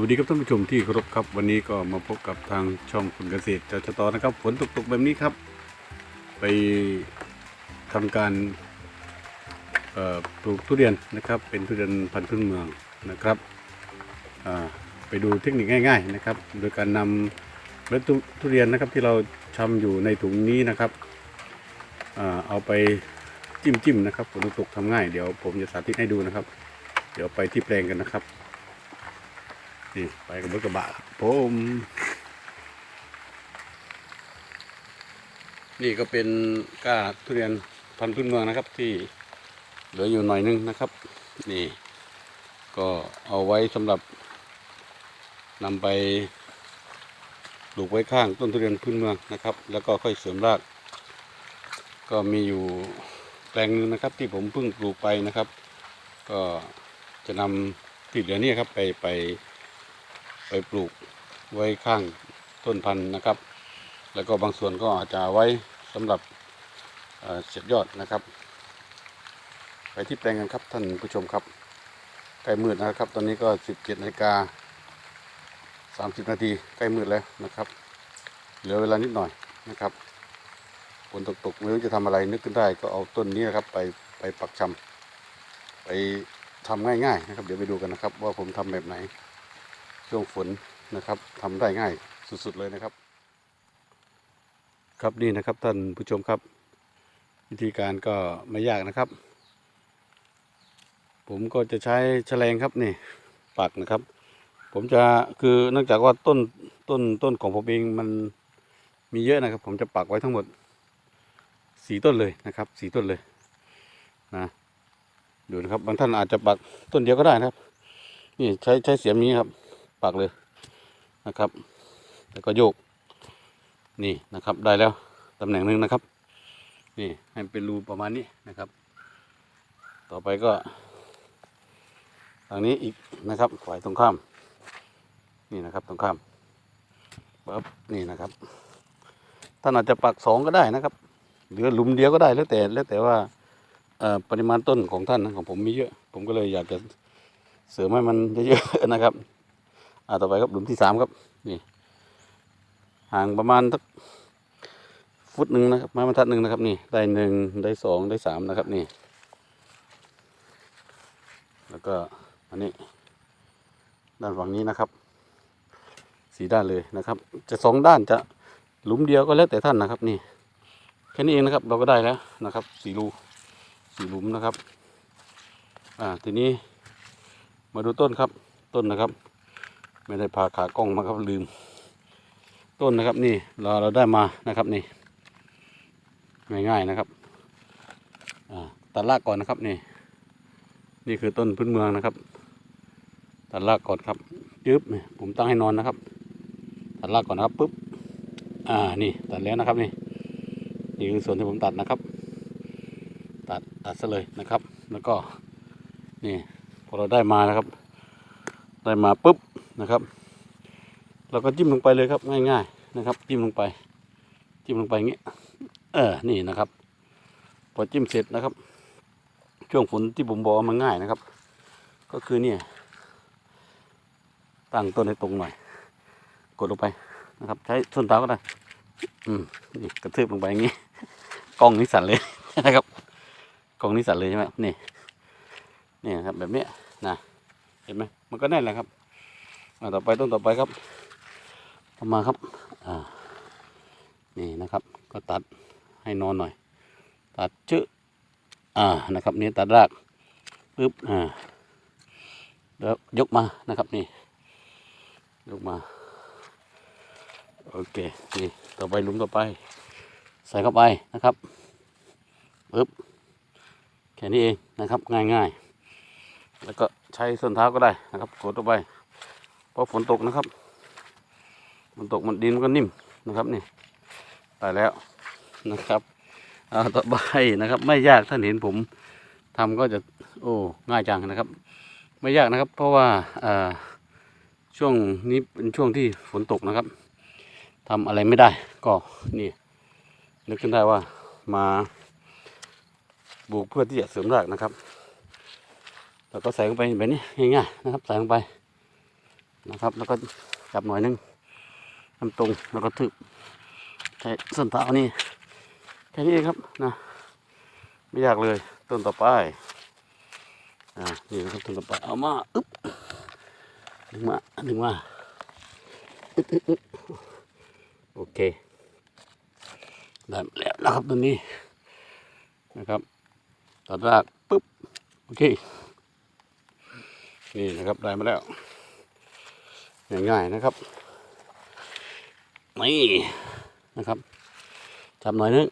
วัสดีครับท่านผู้ชมที่เคารพครับ วันนี้ก็มาพบกับทางช่องคุณเกษตรจชตนะครับฝนตกๆแบบนี้ครับ ไปทำการปลูกทุเรียนนะครับ เป็นทุเรียนพันธุ์พื้นเมืองนะครับไปดูเทคนิคง่าย ๆนะครับ โดยการนำเมล็ดทุเรียนนะครับที่เราทำอยู่ในถุงนี้นะครับเอาไปจิ้มจิ้มๆนะครับฝนตกทำง่ายเดี๋ยวผมจะสาธิตให้ดูนะครับ เดี๋ยวไปที่แปลงกันนะครับ นี่ไปกับรถกระบะผมนี่ก็เป็นก้าทุเรียนพันธุ์พื้นเมืองนะครับ ที่เหลืออยู่หน่อยนึงนะครับ นี่ ก็เอาไว้สำหรับนำไปปลูกไว้ข้างต้นทุเรียนพื้นเมืองนะครับ แล้วก็ค่อยเสริมราก ก็มีอยู่แปลงนึงนะครับ ที่ผมเพิ่งปลูกไปนะครับ ก็จะนำที่เหลือนี่ครับไปไป ไปปลูกไว้ข้างต้นพันธุ์นะครับ แล้วก็บางส่วนก็อาจจะไว้สำหรับเสียบยอดนะครับ ไปที่แปลงกันครับท่านผู้ชมครับใกล้มืดนะครับ ตอนนี้ก็ 17นาฬิกา30 นาทีใกล้มืดแล้วนะครับ เหลือเวลานิดหน่อยนะครับฝนตกๆไม่รู้จะทำอะไรนึกขึ้นได้ก็เอาต้นนี้นะครับ ไปไปปักชำไปทำง่ายๆนะครับ เดี๋ยวไปดูกันนะครับ ว่าผมทำแบบไหน ช่วงฝนนะครับทำได้ง่ายสุดๆเลยนะครับ ครับนี่นะครับท่านผู้ชมครับ วิธีการก็ไม่ยากนะครับ ผมก็จะใช้แฉลงครับนี่ปักนะครับ ผมจะคือเนื่องจากว่าต้นต้นต้นของผมเองมันมีเยอะนะครับ ผมจะปักไว้ทั้งหมดสีต้นเลยนะครับสีต้นเลยนะดูนะครับบางท่านอาจจะปักต้นเดียวก็ได้นะครับ นี่ใช้ใช้เสียมนี้ครับ ปักเลยนะครับ แล้วก็โยก นี่นะครับได้แล้วตำแหน่งหนึ่งนะครับ นี่ให้เป็นรูประมาณนี้นะครับ ต่อไปก็ทางนี้อีกนะครับฝ่ายตรงข้าม นี่นะครับตรงข้ามปั๊บนี่นะครับท่านอาจจะปักสองก็ได้นะครับ หรือหลุมเดียวก็ได้แล้วแต่แล้วแต่ว่าปริมาณต้นของท่านของผมมีเยอะ ผมก็เลยอยากจะเสริมให้มันเยอะๆนะครับ อ่าต่อไปครับหลุมที่สามครับนี่ห่างประมาณสักฟุตหนึ่งนะครับไม้บรรทัดหนึ่งนะครับ นี่ได้หนึ่งได้สองได้สามนะครับนี่ แล้วก็อันนี้ ด้านฝั่งนี้นะครับสีด้านเลยนะครับ จะสองด้านจะหลุมเดียวก็แล้วแต่ท่านนะครับ นี่แค่นี้เองนะครับ เราก็ได้แล้วนะครับสีรูสีหลุมนะครับ อ่าทีนี้มาดูต้นครับต้นนะครับ ไม่ได้พาขากล้องมาครับลืม ต้นนะครับนี่เราเราได้มานะครับนี่ง่ายๆนะครับตัดรากก่อนนะครับนี่ นี่คือต้นพื้นเมืองนะครับ ตัดรากก่อนครับยึบผมตั้งให้นอนนะครับ ตัดรากก่อนนะครับปุ๊บอ่านี่ตัดแล้วนะครับนี่นี่คือส่วนที่ผมตัดนะครับ ตัดตัดซะเลยนะครับ แล้วก็นี่พอเราได้มานะครับ ได้มาปุ๊บ นะครับ เราก็จิ้มลงไปเลยครับง่าย ๆนะครับ จิ้มลงไป จิ้มลงไปอย่างงี้เออนี่นะครับ พอจิ้มเสร็จนะครับ ช่วงฝนที่ผมบอกมันง่ายนะครับ ก็คือเนี่ยตั้งต้นให้ตรงหน่อย กดลงไปนะครับ ใช้ส้นเท้าก็ได้อืมนี่กระทืบลงไปอย่างงี้กล้องนี้สั่นเลยนะครับกล้องนี้สั่นเลยใช่ไหมนี่นี่ครับแบบนี้นะเห็นไหมมันก็แน่นแหละครับ ต่อไปต้นต่อไปครับต่อมาครับอ่านี่นะครับ ก็ตัดให้นอนหน่อย ตัดจื้ออ่านะครับนี่ตัดรากปึ๊บอ่าแล้วยกมานะครับนี่ยกมาโอเคนี่ต่อไปลุมต่อไป ใส่เข้าไปนะครับปึ๊บแค่นี้เองนะครับง่ายๆ แล้วก็ใช้ส้นเท้าก็ได้นะครับกดลงไป เพราะฝนตกนะครับฝนตกมันดินมันก็นิ่มนะครับนี่ตายแล้วนะครับเอาต่อไปนะครับ ไม่ยากท่านเห็นผมทำก็จะโอ้ง่ายจังนะครับ ไม่ยากนะครับ เพราะว่าช่วงนี้เป็นช่วงที่ฝนตกนะครับทำอะไรไม่ได้ก็นี่นึกขึ้นได้ว่ามาปลูกเพื่อที่จะเสริมรากนะครับ แล้วก็ใส่ลงไปแบบนี้ง่ายๆนะครับ ใส่ลงไป นะครับ แล้วก็จับหน่อยนึงทำตรงแล้วก็ถึกใช้ส้นเท้านี่แค่นี้เองครับนะไม่ยากเลยต้นต่อไปอ่านี่นะครับต้นต่อไปเอามาอึ๊บดึงมาดึงมาอึ๊บอึ๊บอึ๊บโอเคได้มาแล้วนะครับตัวนี้นะครับตัดรากปุ๊บโอเคนี่นะครับได้มาแล้ว ง่ายๆนะครับนี่นะครับจับหน่อยนึง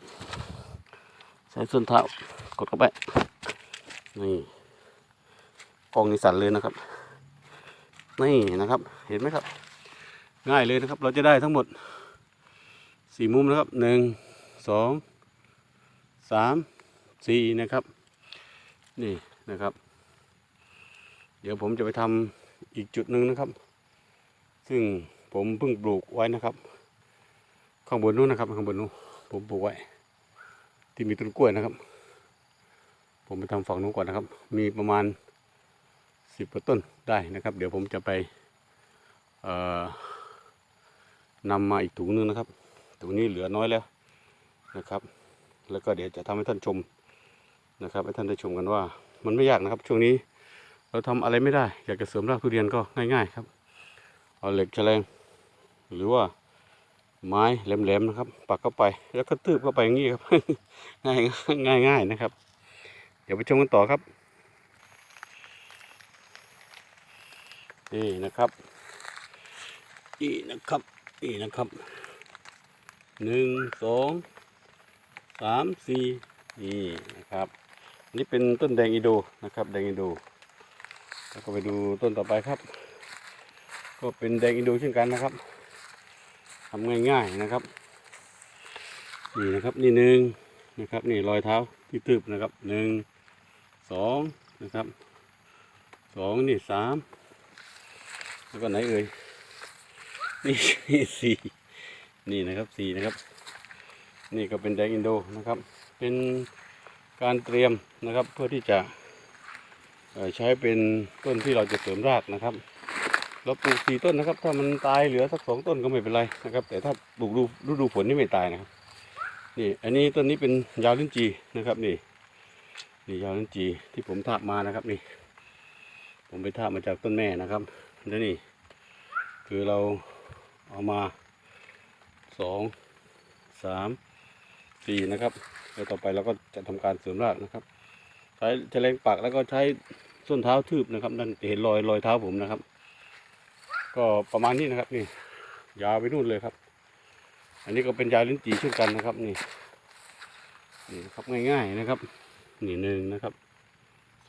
ใช้ส้นเท้ากดเข้าไปนี่กองนี้สั่นเลยนะครับนี่นะครับ เห็นไหมครับ ง่ายเลยนะครับ เราจะได้ทั้งหมดสี่มุมนะครับหนึ่งสองสามสี่นะครับ นี่นะครับ เดี๋ยวผมจะไปทำอีกจุดหนึ่งนะครับ ซึ่งผมเพิ่งปลูกไว้นะครับ ข้างบนนู้นนะครับ ข้างบนนู้นผมปลูกไว้ ที่มีต้นกล้วยนะครับ ผมไปทำฝั่งนู้นก่อนนะครับ มีประมาณสิบกว่าต้นได้นะครับ เดี๋ยวผมจะไปเอ่อนำมาอีกถุงนึงนะครับถุงนี้เหลือน้อยแล้วนะครับ แล้วก็เดี๋ยวจะทำให้ท่านชมนะครับ ให้ท่านได้ชมกันว่า มันไม่ยากนะครับ ช่วงนี้เราทำอะไรไม่ได้ อยากจะเสริมรากทุเรียนก็ง่าย ๆ ครับ เอาเหล็กแฉลงหรือว่าไม้แหลมๆนะครับ ปักเข้าไปแล้วก็ตืบเข้าไปอย่างนี้ครับ ง่ายง่ายง่ายนะครับ เดี๋ยวไปชมกันต่อครับ นี่นะครับ นี่นะครับ นี่นะครับหนึ่งสองสามสี่นี่นะครับนี่เป็นต้นแดงอิโดนะครับ แดงอิโดแล้วก็ไปดูต้นต่อไปครับ ก็เป็นแดงอินโดเช่นกันนะครับทำง่ายๆนะครับ นี่นะครับนี่หนึ่งนะครับ นี่รอยเท้าที่ตืบนะครับหนึ่งสองนะครับสองนี่สามแล้วก็ไหนเอ่ยนี่นี่สี่นี่นะครับสี่นะครับ นี่ก็เป็นแดงอินโดนะครับ เป็นการเตรียมนะครับเพื่อที่จะใช้เป็นต้นที่เราจะเสริมรากนะครับ เราปลูกสี่ต้นนะครับ ถ้ามันตายเหลือสักสองต้นก็ไม่เป็นไรนะครับ แต่ถ้าปลูกฤดูดูฝนนี่ไม่ตายนะครับ นี่ อันนี้ต้นนี้เป็นยาวลิ้นจีนะครับ นี่ นี่ยาวลิ้นจีที่ผมทาบมานะครับนี่ ผมไปทาบมาจากต้นแม่นะครับแล้วนี่ คือเราเอามาสองสามสี่นะครับแล้วต่อไปเราก็จะทำการเสริมรากนะครับ ใช้แฉลงปักแล้วก็ใช้ส้นเท้าทืบนะครับนั่นเห็นรอยรอยเท้าผมนะครับ ก็ประมาณนี้นะครับนี่ยาวไปนู่นเลยครับ อันนี้ก็เป็นยาลิ้นจี่เช่นกันนะครับนี่นี่ครับง่ายๆนะครับนี่หนึ่งนะครับ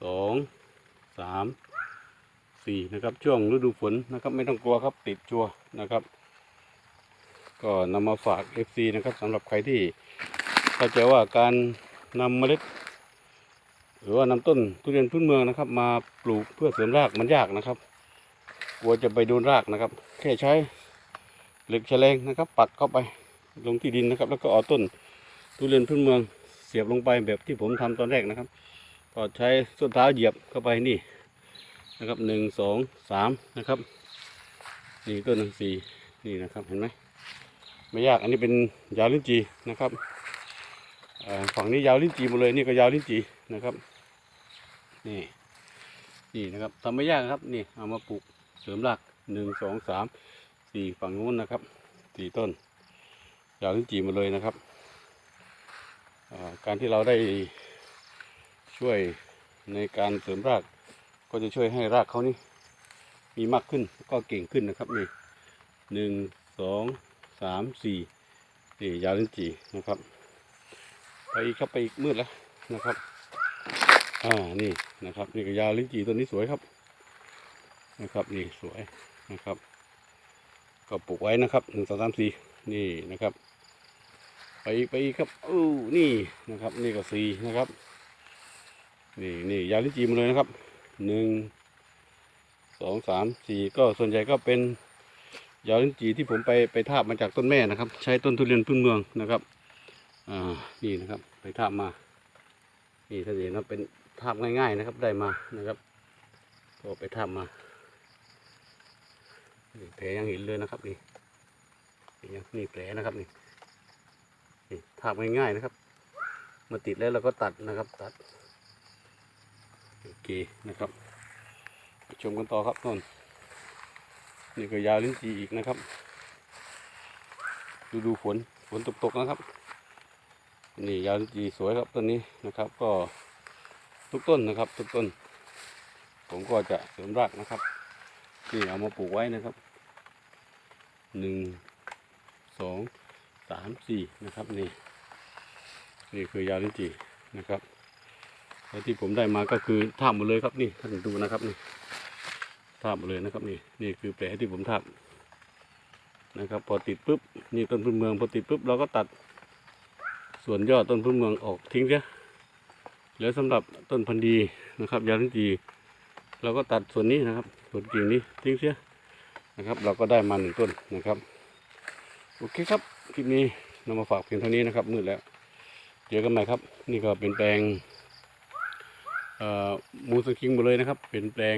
สองสามสี่นะครับ ช่วงฤดูฝนนะครับ ไม่ต้องกลัวครับติดชัวนะครับ ก็นำมาฝาก FC นะครับสำหรับใครที่เข้าใจว่าการนำเมล็ด หรือว่านำต้นทุเรียนพื้นเมืองนะครับ มาปลูกเพื่อเสริมรากมันยากนะครับ กลัวจะไปโดนรากนะครับ แค่ใช้เหล็กแฉลงนะครับ ปักเข้าไปลงที่ดินนะครับ แล้วก็เอาต้นทุเรียนพื้นเมืองเสียบลงไปแบบที่ผมทำตอนแรกนะครับ ก็ใช้ส้นเท้าเหยียบเข้าไปนี่นะครับหนึ่งสองสามนะครับนี่ต้นหนึ่งสี่นี่นะครับเห็นไหมไม่ยากอันนี้เป็นยาวลิ้นจีนะครับฝั่งนี้ยาวลิ้นจีหมดเลยนี่ก็ยาวลิ้นจีนะครับนี่นี่นะครับทำไม่ยากครับนี่เอามาปลูก เสริมรากหนึ่งสองสามสี่ฝั่งนู้นนะครับสี่ต้นยาวลิ้นจีมาเลยนะครับการที่เราได้ช่วยในการเสริมราก ก็จะช่วยให้รากเขานี่มีมากขึ้นก็เก่งขึ้นนะครับนี่หนึ่งสองสามสี่นี่ยาวลิ้นจีนะครับ ไปครับไปอีกมืดแล้วนะครับ อ่านี่นะครับ นี่ก็ยาวลิ้นจีตัวนี้สวยครับ นะครับนี่สวยนะครับ ก็ปลูกไว้นะครับหนึ่งสองสามสี่นี่นะครับ ไปไปครับอู้นี่นะครับ นี่ก็สี่นะครับ นี่นี่ยาลิจีมาเลยนะครับหนึ่งสองสามสี่ก็ส่วนใหญ่ก็เป็นยาลิ้นจีที่ผมไปไปทาบมาจากต้นแม่นะครับ ใช้ต้นทุเรียนพื้นเมืองนะครับอ่านี่นะครับ ไปทาบมานี่ถ้าเห็นว่าเป็นทาบง่าย ๆนะครับ ได้มานะครับก็ไปทาบมา แผลยังเห็นเลยนะครับนี่นี่แผลนะครับนี่นี่ทาบง่ายๆนะครับมาติดแล้วเราก็ตัดนะครับ ตัดโอเคนะครับชมกันต่อครับนนนี่ก็ยาวลิ้นจีอีกนะครับ ดูดูฝนฝนตกๆนะครับ นี่ยาวลิ้นจีสวยครับต้นนี้นะครับ ก็ทุกต้นนะครับ ทุกต้น ผมก็จะเสริมรากนะครับนี่เอามาปลูกไว้นะครับ หนึ่งสองสามสี่นะครับนี่นี่คือยาลิ้นจี่นะครับแล้วที่ผมได้มาก็คือทาบหมดเลยครับนี่ท่านดูนะครับนี่ทาบหมดเลยนะครับนี่นี่คือแผลที่ผมทาบนะครับ พอติดปุ๊บนี่ต้นพื้นเมืองพอติดปุ๊บเราก็ตัดส่วนยอดต้นพื้นเมืองออกทิ้งเสียเหลือสำหรับต้นพันธุ์ดีนะครับ ยาลิ้นจี่เราก็ตัดส่วนนี้นะครับ ส่วนกิ่งนี้ทิ้งเสีย นะครับ เราก็ได้มาหนึ่งต้นนะครับโอเคครับคลิปนี้นำมาฝากเพียงเท่านี้นะครับมืดแล้วเจอกันใหม่ครับ นี่ก็เป็นแปลงมูสคิงหมดเลยนะครับ เป็นแปลง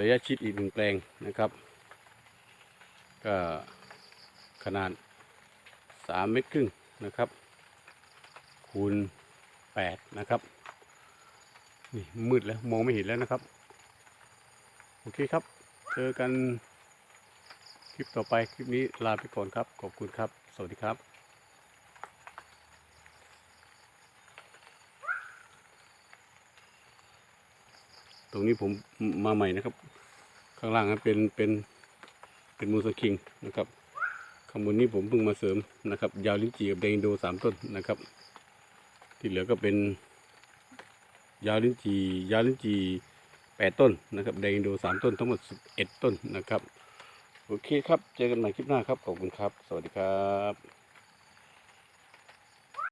ระยะชิดอีกหนึ่งแปลงนะครับ ก็ขนาดสามเมตรครึ่งนะครับคูณแปดนะครับนี่มืดแล้วมองไม่เห็นแล้วนะครับ โอเคครับ เจอกันคลิปต่อไปคลิปนี้ลาไปก่อนครับ ขอบคุณครับ สวัสดีครับตรงนี้ผมมาใหม่นะครับ ข้างล่างนั้นเป็นเป็นเป็นมูสคิงนะครับข้างบนนี้ผมเพิ่งมาเสริมนะครับ ยาวลิ้นจี่กับแดงโดสามต้นนะครับ ที่เหลือก็เป็น ยาวลิ้นจี่ยาวลิ้นจี่ แปดต้นนะครับแดงอินโดสามต้นทั้งหมดสิบเอ็ดต้นนะครับ โอเคครับ เจอกันใหม่คลิปหน้าครับ ขอบคุณครับ สวัสดีครับ